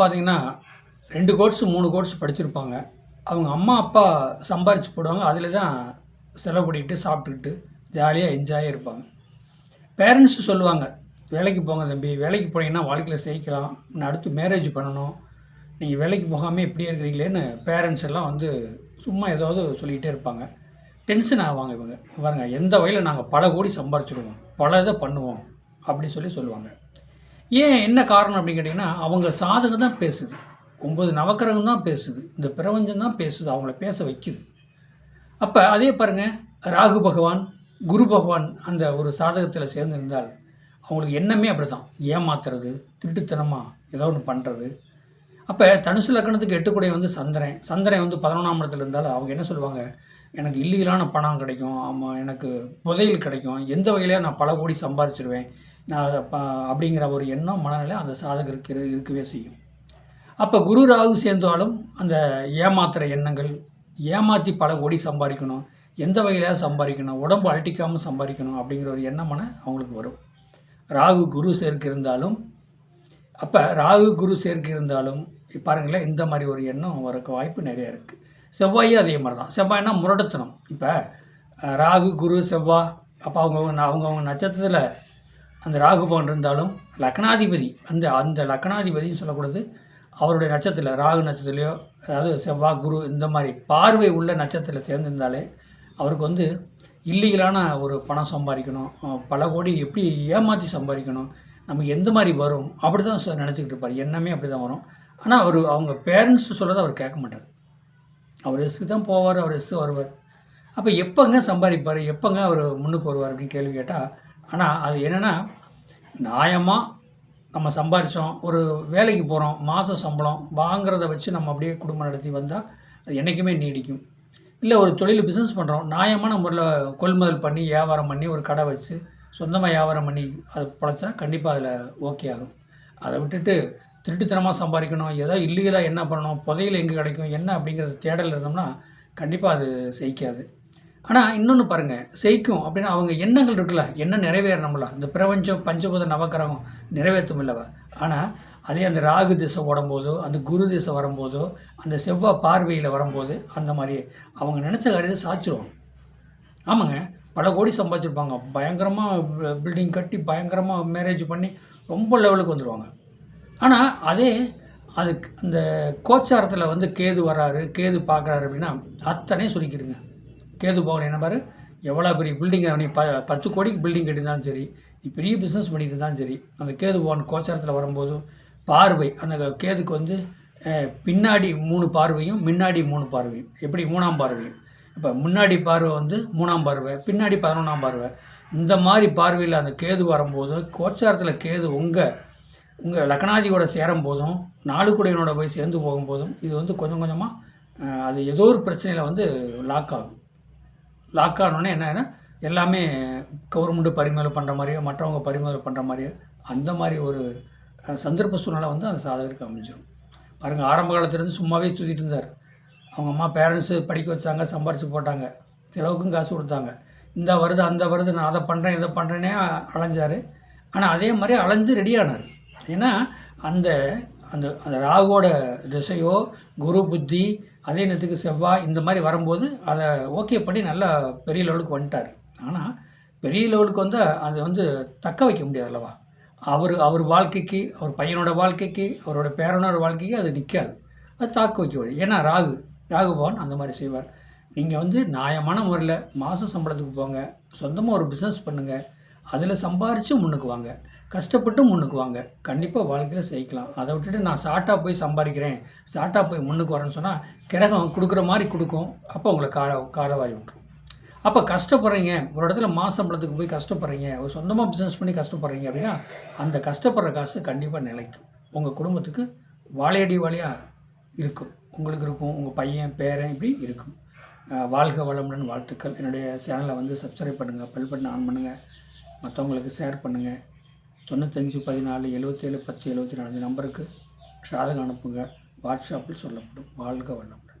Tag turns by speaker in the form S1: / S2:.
S1: பார்த்தீங்கன்னா ரெண்டு கோர்ஸ் மூணு கோர்ஸ் படிச்சிருப்பாங்க. அவங்க அம்மா அப்பா சம்பாரித்து போடுவாங்க. அதில் தான் செலவு பண்ணிக்கிட்டு சாப்பிட்டுக்கிட்டு ஜாலியாக என்ஜாயாக இருப்பாங்க. பேரண்ட்ஸ் சொல்லுவாங்க வேலைக்கு போங்க தம்பி. வேலைக்கு போனீங்கன்னா வாழ்க்கையில் ஜெயிக்கலாம் நான் அடுத்து மேரேஜ் பண்ணணும். நீங்கள் வேலைக்கு போகாமல் இப்படியே இருக்கிறீங்களேன்னு பேரண்ட்ஸ் எல்லாம் வந்து சும்மா ஏதாவது சொல்லிக்கிட்டே இருப்பாங்க. டென்ஷன் ஆவாங்க இவங்க. பாருங்கள் எந்த வகையில் நாங்கள் பல கோடி சம்பாரிச்சிடுவோம் பல இதை பண்ணுவோம். அப்படி சொல்லி சொல்லுவாங்க. ஏன் என்ன காரணம் அப்படின்னு கேட்டிங்கன்னா அவங்க சாதகம் தான் பேசுது. ஒம்பது நவக்கிரகம் தான் பேசுது. இந்த பிரபஞ்சம் தான் பேசுது அவங்கள பேச வைக்குது. அப்போ அதே பாருங்கள் ராகு பகவான் குரு பகவான் அந்த ஒரு சாதகத்தில் சேர்ந்திருந்தால் அவங்களுக்கு எண்ணமே அப்படி தான் ஏமாத்துறது திருட்டுத்தனமாக ஏதோ ஒன்று பண்ணுறது அப்போ தனுசு லக்கணத்துக்கு எட்டுக்குடைய வந்து சந்திரன். சந்திரன் வந்து பதினொன்றாம் இடத்துல இருந்தாலும் அவங்க என்ன சொல்லுவாங்க? எனக்கு இல்லீகலான பணம் கிடைக்கும் ஆமாம் எனக்கு புதையல் கிடைக்கும். எந்த வகையிலையும் நான் பல கோடி சம்பாதிச்சிருவேன் நான் அப்படிங்கிற ஒரு எண்ணம் மனநிலை அந்த சாதகருக்கு இரு- இருக்கவே செய்யும். அப்போ குரு ராகு சேர்ந்தாலும் அந்த ஏமாத்துகிற எண்ணங்கள் ஏமாற்றி பல கோடி சம்பாதிக்கணும் எந்த வகையில சம்பாதிக்கணும் உடம்பு அழட்டிக்காமல் சம்பாதிக்கணும் அப்படிங்கிற ஒரு எண்ணமான அவங்களுக்கு வரும். ராகு குரு சேர்க்கு இருந்தாலும் அப்போ ராகு குரு சேர்க்கு இருந்தாலும் பாருங்களேன் இந்த மாதிரி ஒரு எண்ணம் வரக்கு வாய்ப்பு நிறைய இருக்குது செவ்வாயும் அதே மாதிரி தான் செவ்வாய்னா முரடத்தனம் இப்போ ராகு குரு செவ்வாய் அப்போ அவங்கவுங்க அவங்கவுங்க நட்சத்திரத்தில் அந்த ராகுபவன் இருந்தாலும் லக்னாதிபதி அந்த அந்த லக்னாதிபதினு சொல்லக்கூடாது அவருடைய நட்சத்திரத்தில் ராகு நட்சத்திரலையோ அதாவது செவ்வாய் குரு இந்த மாதிரி பார்வை உள்ள நட்சத்திரத்தில் சேர்ந்திருந்தாலே அவருக்கு வந்து இல்லீகலான ஒரு பணம் சம்பாதிக்கணும். பல கோடி எப்படி ஏமாற்றி சம்பாதிக்கணும்? நமக்கு எந்த மாதிரி வரும்? அப்படி தான் நினச்சிக்கிட்டு இருப்பார். எண்ணமே அப்படி தான் வரும். ஆனால் அவர் அவங்க பேரண்ட்ஸ் சொல்கிறத அவர் கேட்க மாட்டார். அவர் ரிஸ்க்கு தான் போவார் அவர் ரிஸ்க்கு வருவார். அப்போ எப்போங்க சம்பாதிப்பார்? எப்போங்க அவர் முன்னுக்கு வருவார் அப்படின்னு கேள்வி கேட்டால் ஆனால் அது என்னென்னா நியாயமாக நம்ம சம்பாரித்தோம் ஒரு வேலைக்கு போகிறோம் மாத சம்பளம் வாங்குறத வச்சு நம்ம அப்படியே குடும்பம் நடத்தி வந்தால் அது என்றைக்குமே நீடிக்கும். இல்லை ஒரு தொழில் பிஸ்னஸ் பண்ணுறோம் நியாயமான முறையில் கொள்முதல் பண்ணி வியாபாரம் பண்ணி ஒரு கடை வச்சு சொந்தமாக வியாபாரம் பண்ணி அது பழைச்சா கண்டிப்பாக அதில் ஓகே ஆகும். அதை விட்டுட்டு திருட்டுத்தனமாக சம்பாதிக்கணும் ஏதோ இல்லீகலாக என்ன பண்ணணும் புதையில் எங்கே கிடைக்கும் என்ன அப்படிங்கிறது தேடல் இருந்தோம்னா கண்டிப்பாக அது செய்க்காது ஆனால் இன்னொன்று பாருங்கள் செய்க்கும் அப்படின்னா அவங்க எண்ணங்கள் இருக்குல்ல. எண்ணம் நிறைவேறணும்ல. இந்த பிரபஞ்சம் பஞ்சபூத நவக்கிரகம் நிறைவேற்றும் இல்லவ. ஆனால் அதே அந்த ராகு திசை ஓடும்போதோ அந்த குரு திசை வரும்போதோ அந்த செவ்வாய் பார்வையில் வரும்போது அந்த மாதிரி அவங்க நினச்ச காரியத்தை சாச்சிருவாங்க. ஆமாங்க. பல கோடி சம்பாதிச்சிருப்பாங்க. பயங்கரமாக பில்டிங் கட்டி பயங்கரமாக மேரேஜ் பண்ணி ரொம்ப லெவலுக்கு வந்துடுவாங்க ஆனால் அதே அதுக்கு அந்த கோச்சாரத்தில் வந்து கேது வராரு கேது பார்க்குறாரு அப்படின்னா அத்தனையும் சொல்லிக்கிடுங்க கேது பவன் என்ன பாரு? எவ்வளோ பெரிய பில்டிங் நீ ப பத்து கோடிக்கு பில்டிங் கட்டியிருந்தாலும் சரி நீ பெரிய பிஸ்னஸ் பண்ணிட்டு இருந்தாலும் சரி அந்த கேது பவன் கோச்சாரத்தில் வரும்போது பார்வை அந்த கேதுக்கு வந்து பின்னாடி மூணு பார்வையும் முன்னாடி மூணு பார்வையும். எப்படி? மூணாம் பார்வையும் இப்போ முன்னாடி பார்வை வந்து மூணாம் பார்வை பின்னாடி பதினொன்றாம் பார்வை. இந்த மாதிரி பார்வையில் அந்த கேது வரும்போது கோச்சாரத்தில் கேது உங்கள் உங்கள் லக்னாதியோட சேரும் போதும் நாலு போய் சேர்ந்து போகும்போதும் இது வந்து கொஞ்சம் கொஞ்சமாக அது ஏதோ ஒரு பிரச்சனையில் வந்து லாக் ஆகும். லாக் ஆனோடனே என்ன எல்லாமே கவர்மெண்ட்டு பறிமுதல் பண்ணுற மாதிரியோ மற்றவங்க பறிமுதல் பண்ணுற மாதிரியோ அந்த மாதிரி ஒரு சந்தர்ப்ப சூழ்நிலை வந்து அந்த சாதகருக்கு அமைஞ்சிடும் பாருங்கள் ஆரம்ப காலத்துலேருந்து சும்மாவே சுற்றிட்டு இருந்தார். அவங்க அம்மா பேரண்ட்ஸு படிக்க வச்சாங்க சம்பாரித்து போட்டாங்க. செலவுக்கும் காசு கொடுத்தாங்க. இந்த வருது அந்த வருது நான் அதை பண்ணுறேன் இதை பண்ணுறேனே அலைஞ்சார். ஆனால் அதே மாதிரி அலைஞ்சு ரெடியானார் ஏன்னா அந்த அந்த அந்த ராகுவோட திசையோ குரு புத்தி அதே நேரத்துக்கு செவ்வாய் இந்த மாதிரி வரும்போது அதை ஓகே பண்ணி நல்லா பெரிய லெவலுக்கு வந்துட்டார். ஆனால் பெரிய லெவலுக்கு வந்து அதை வந்து தக்க வைக்க முடியாது அல்லவா? அவர் அவர் வாழ்க்கைக்கு அவர் பையனோட வாழ்க்கைக்கு அவரோட பேரனோட வாழ்க்கைக்கு அது நிற்காது அது தாக்க வைக்க முடியும் ஏன்னா ராகு ராகு பவன் அந்த மாதிரி செய்வார். நீங்கள் வந்து நியாயமான முறையில் மாத சம்பளத்துக்கு போங்க சொந்தமாக ஒரு பிஸ்னஸ் பண்ணுங்கள் அதில் சம்பாரித்து முன்னுக்கு வாங்க. கஷ்டப்பட்டு முன்னுக்கு வாங்க. கண்டிப்பாக வாழ்க்கையில் ஜெயிக்கலாம் அதை விட்டுட்டு நான் ஷார்ட்டாக போய் சம்பாதிக்கிறேன். ஷார்ட்டாக போய் முன்னுக்கு வரேன்னு சொன்னால் கிரகம் கொடுக்குற மாதிரி கொடுக்கும். அப்போ உங்களை கார காரவாரி விட்டுரும். அப்போ கஷ்டப்படுறீங்க. ஒரு இடத்துல மாச சம்பளத்துக்கு போய் கஷ்டப்படுறீங்க. ஒரு சொந்தமாக பிஸ்னஸ் பண்ணி கஷ்டப்படுறீங்க அப்படின்னா அந்த கஷ்டப்படுற காசு கண்டிப்பாக நிலைக்கும். உங்கள் குடும்பத்துக்கு வாழையடி வாழையாக இருக்கும். உங்களுக்கு இருக்கும். உங்கள் பையன் பேரன் இப்படி இருக்கும். வாழ்க வளமுடன் வாழ்த்துக்கள். என்னுடைய சேனலை வந்து சப்ஸ்கிரைப் பண்ணுங்கள் பெல் பட்டன் ஆன் பண்ணுங்கள் மற்றவங்களுக்கு ஷேர் பண்ணுங்கள் தொண்ணூத்தஞ்சு பதினாலு எழுபத்தேழு பத்து எழுபத்தி நாலு நம்பருக்கு சாதகம் அனுப்புங்க. வாட்ஸ்அப்பில் சொல்லப்படும். வாழ்க வளமுடன்.